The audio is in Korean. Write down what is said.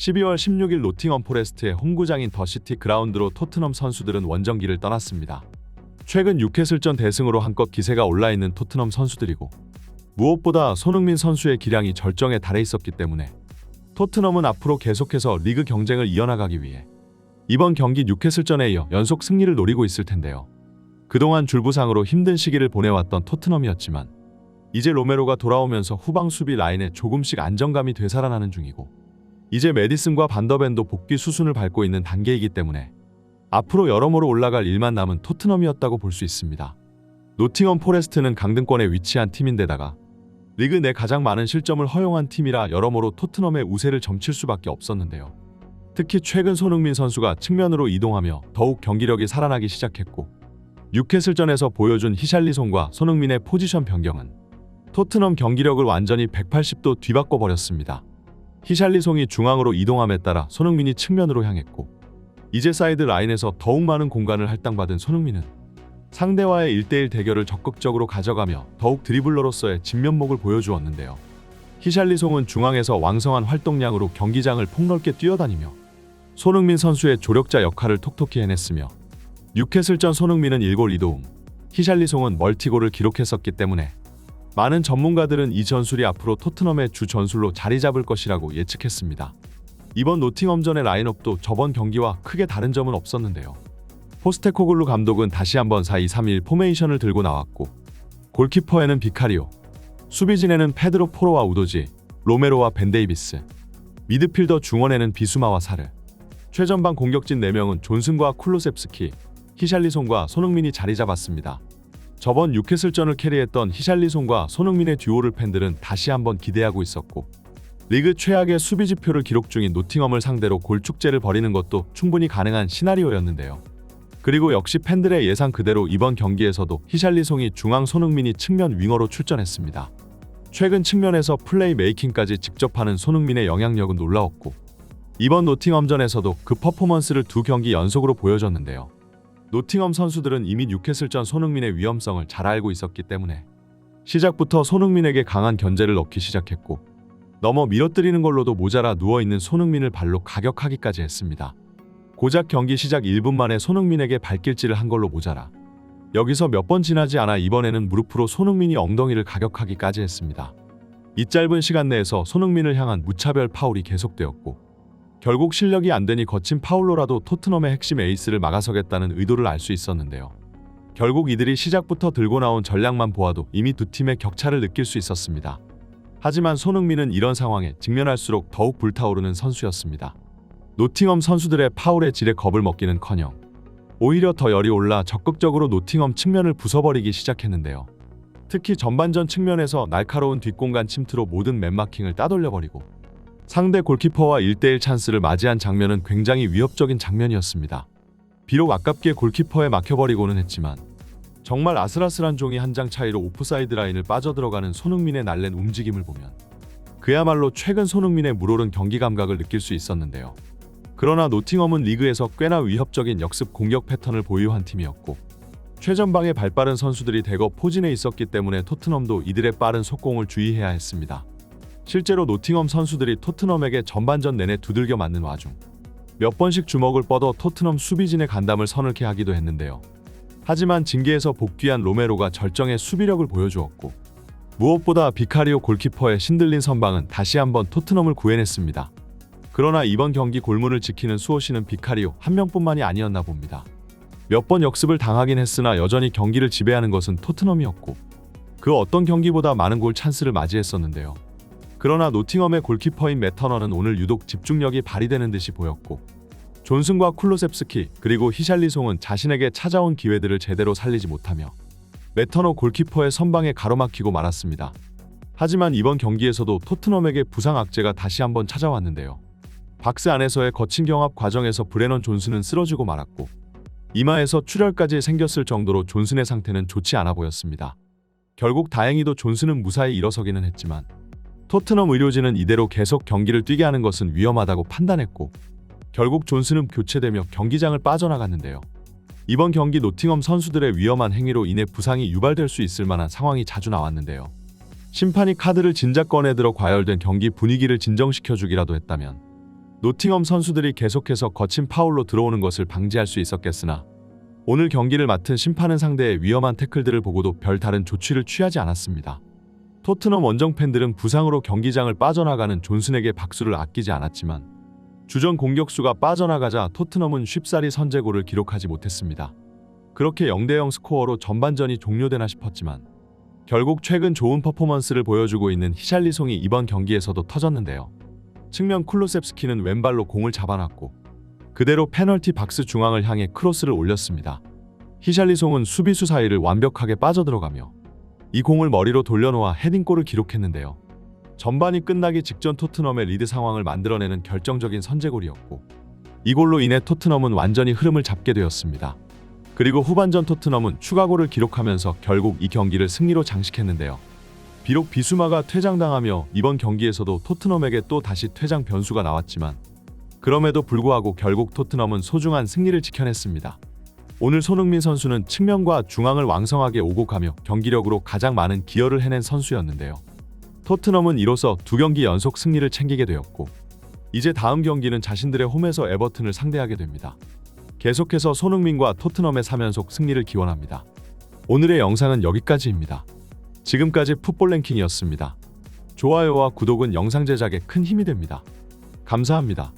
12월 16일 노팅엄 포레스트의 홈구장인 더시티 그라운드로 토트넘 선수들은 원정기를 떠났습니다. 최근 6회슬전 대승으로 한껏 기세가 올라있는 토트넘 선수들이고 무엇보다 손흥민 선수의 기량이 절정에 달해 있었기 때문에 토트넘은 앞으로 계속해서 리그 경쟁을 이어나가기 위해 이번 경기 6회슬전에 이어 연속 승리를 노리고 있을 텐데요. 그동안 줄부상으로 힘든 시기를 보내왔던 토트넘이었지만 이제 로메로가 돌아오면서 후방 수비 라인에 조금씩 안정감이 되살아나는 중이고 이제 메디슨과 반더벤도 복귀 수순을 밟고 있는 단계이기 때문에 앞으로 여러모로 올라갈 일만 남은 토트넘이었다고 볼 수 있습니다. 노팅엄 포레스트는 강등권에 위치한 팀인데다가 리그 내 가장 많은 실점을 허용한 팀이라 여러모로 토트넘의 우세를 점칠 수밖에 없었는데요. 특히 최근 손흥민 선수가 측면으로 이동하며 더욱 경기력이 살아나기 시작했고 6회슬전에서 보여준 히샬리송과 손흥민의 포지션 변경은 토트넘 경기력을 완전히 180도 뒤바꿔 버렸습니다. 히샬리송이 중앙으로 이동함에 따라 손흥민이 측면으로 향했고 이제 사이드 라인에서 더욱 많은 공간을 할당받은 손흥민은 상대와의 1대1 대결을 적극적으로 가져가며 더욱 드리블러로서의 진면목을 보여주었는데요. 히샬리송은 중앙에서 왕성한 활동량으로 경기장을 폭넓게 뛰어다니며 손흥민 선수의 조력자 역할을 톡톡히 해냈으며 6회슬전 손흥민은 1골 2도움, 히샬리송은 멀티골을 기록했었기 때문에 많은 전문가들은 이 전술이 앞으로 토트넘의 주 전술로 자리 잡을 것이라고 예측했습니다. 이번 노팅엄전의 라인업도 저번 경기와 크게 다른 점은 없었는데요. 포스테코글루 감독은 다시 한번 4-2-3-1 포메이션을 들고 나왔고 골키퍼에는 비카리오, 수비진에는 페드로 포로와 우도지, 로메로와 벤데이비스, 미드필더 중원에는 비수마와 사르, 최전방 공격진 4명은 존슨과 쿨로셉스키, 히샬리송과 손흥민이 자리 잡았습니다. 저번 6회슬전을 캐리했던 히샬리송과 손흥민의 듀오를 팬들은 다시 한번 기대하고 있었고 리그 최악의 수비 지표를 기록 중인 노팅엄을 상대로 골축제를 벌이는 것도 충분히 가능한 시나리오였는데요. 그리고 역시 팬들의 예상 그대로 이번 경기에서도 히샬리송이 중앙 손흥민이 측면 윙어로 출전했습니다. 최근 측면에서 플레이 메이킹까지 직접 하는 손흥민의 영향력은 놀라웠고 이번 노팅엄전에서도 그 퍼포먼스를 두 경기 연속으로 보여줬는데요. 노팅엄 선수들은 이미 6회슬전 손흥민의 위험성을 잘 알고 있었기 때문에 시작부터 손흥민에게 강한 견제를 넣기 시작했고 넘어 밀어뜨리는 걸로도 모자라 누워있는 손흥민을 발로 가격하기까지 했습니다. 고작 경기 시작 1분 만에 손흥민에게 발길질을 한 걸로 모자라 여기서 몇 번 지나지 않아 이번에는 무릎으로 손흥민이 엉덩이를 가격하기까지 했습니다. 이 짧은 시간 내에서 손흥민을 향한 무차별 파울이 계속되었고 결국 실력이 안 되니 거친 파울로라도 토트넘의 핵심 에이스를 막아서겠다는 의도를 알 수 있었는데요. 결국 이들이 시작부터 들고 나온 전략만 보아도 이미 두 팀의 격차를 느낄 수 있었습니다. 하지만 손흥민은 이런 상황에 직면할수록 더욱 불타오르는 선수였습니다. 노팅엄 선수들의 파울의 질에 겁을 먹기는커녕 오히려 더 열이 올라 적극적으로 노팅엄 측면을 부숴버리기 시작했는데요. 특히 전반전 측면에서 날카로운 뒷공간 침투로 모든 맨마킹을 따돌려버리고 상대 골키퍼와 1대1 찬스를 맞이한 장면은 굉장히 위협적인 장면이었습니다. 비록 아깝게 골키퍼에 막혀버리고는 했지만 정말 아슬아슬한 종이 한 장 차이로 오프사이드 라인을 빠져들어가는 손흥민의 날랜 움직임을 보면 그야말로 최근 손흥민의 물오른 경기 감각을 느낄 수 있었는데요. 그러나 노팅엄은 리그에서 꽤나 위협적인 역습 공격 패턴을 보유한 팀이었고 최전방에 발빠른 선수들이 대거 포진해 있었기 때문에 토트넘도 이들의 빠른 속공을 주의해야 했습니다. 실제로 노팅엄 선수들이 토트넘에게 전반전 내내 두들겨 맞는 와중 몇 번씩 주먹을 뻗어 토트넘 수비진의 간담을 서늘케 하기도 했는데요. 하지만 징계에서 복귀한 로메로가 절정의 수비력을 보여주었고 무엇보다 비카리오 골키퍼의 신들린 선방은 다시 한번 토트넘을 구해냈습니다. 그러나 이번 경기 골문을 지키는 수호시는 비카리오 한 명뿐만이 아니었나 봅니다. 몇 번 역습을 당하긴 했으나 여전히 경기를 지배하는 것은 토트넘이었고 그 어떤 경기보다 많은 골 찬스를 맞이했었는데요. 그러나 노팅엄의 골키퍼인 매터너는 오늘 유독 집중력이 발휘되는 듯이 보였고 존슨과 쿨로셉스키 그리고 히샬리송은 자신에게 찾아온 기회들을 제대로 살리지 못하며 매터너 골키퍼의 선방에 가로막히고 말았습니다. 하지만 이번 경기에서도 토트넘에게 부상 악재가 다시 한번 찾아왔는데요. 박스 안에서의 거친 경합 과정에서 브레넌 존슨은 쓰러지고 말았고 이마에서 출혈까지 생겼을 정도로 존슨의 상태는 좋지 않아 보였습니다. 결국 다행히도 존슨은 무사히 일어서기는 했지만 토트넘 의료진은 이대로 계속 경기를 뛰게 하는 것은 위험하다고 판단했고 결국 존슨은 교체되며 경기장을 빠져나갔는데요. 이번 경기 노팅엄 선수들의 위험한 행위로 인해 부상이 유발될 수 있을 만한 상황이 자주 나왔는데요. 심판이 카드를 진작 꺼내 들어 과열된 경기 분위기를 진정시켜 주기라도 했다면 노팅엄 선수들이 계속해서 거친 파울로 들어오는 것을 방지할 수 있었겠으나 오늘 경기를 맡은 심판은 상대의 위험한 태클들을 보고도 별다른 조치를 취하지 않았습니다. 토트넘 원정 팬들은 부상으로 경기장을 빠져나가는 존슨에게 박수를 아끼지 않았지만 주전 공격수가 빠져나가자 토트넘은 쉽사리 선제골을 기록하지 못했습니다. 그렇게 0대0 스코어로 전반전이 종료되나 싶었지만 결국 최근 좋은 퍼포먼스를 보여주고 있는 히샬리송이 이번 경기에서도 터졌는데요. 측면 쿨로셉스키는 왼발로 공을 잡아놨고 그대로 페널티 박스 중앙을 향해 크로스를 올렸습니다. 히샬리송은 수비수 사이를 완벽하게 빠져들어가며 이 공을 머리로 돌려놓아 헤딩골을 기록했는데요. 전반이 끝나기 직전 토트넘의 리드 상황을 만들어내는 결정적인 선제골이었고 이 골로 인해 토트넘은 완전히 흐름을 잡게 되었습니다. 그리고 후반전 토트넘은 추가골을 기록하면서 결국 이 경기를 승리로 장식했는데요. 비록 비수마가 퇴장당하며 이번 경기에서도 토트넘에게 또 다시 퇴장 변수가 나왔지만 그럼에도 불구하고 결국 토트넘은 소중한 승리를 지켜냈습니다. 오늘 손흥민 선수는 측면과 중앙을 왕성하게 오고 가며 경기력으로 가장 많은 기여를 해낸 선수였는데요. 토트넘은 이로써 두 경기 연속 승리를 챙기게 되었고 이제 다음 경기는 자신들의 홈에서 에버튼을 상대하게 됩니다. 계속해서 손흥민과 토트넘의 3연속 승리를 기원합니다. 오늘의 영상은 여기까지입니다. 지금까지 풋볼 랭킹이었습니다. 좋아요와 구독은 영상 제작에 큰 힘이 됩니다. 감사합니다.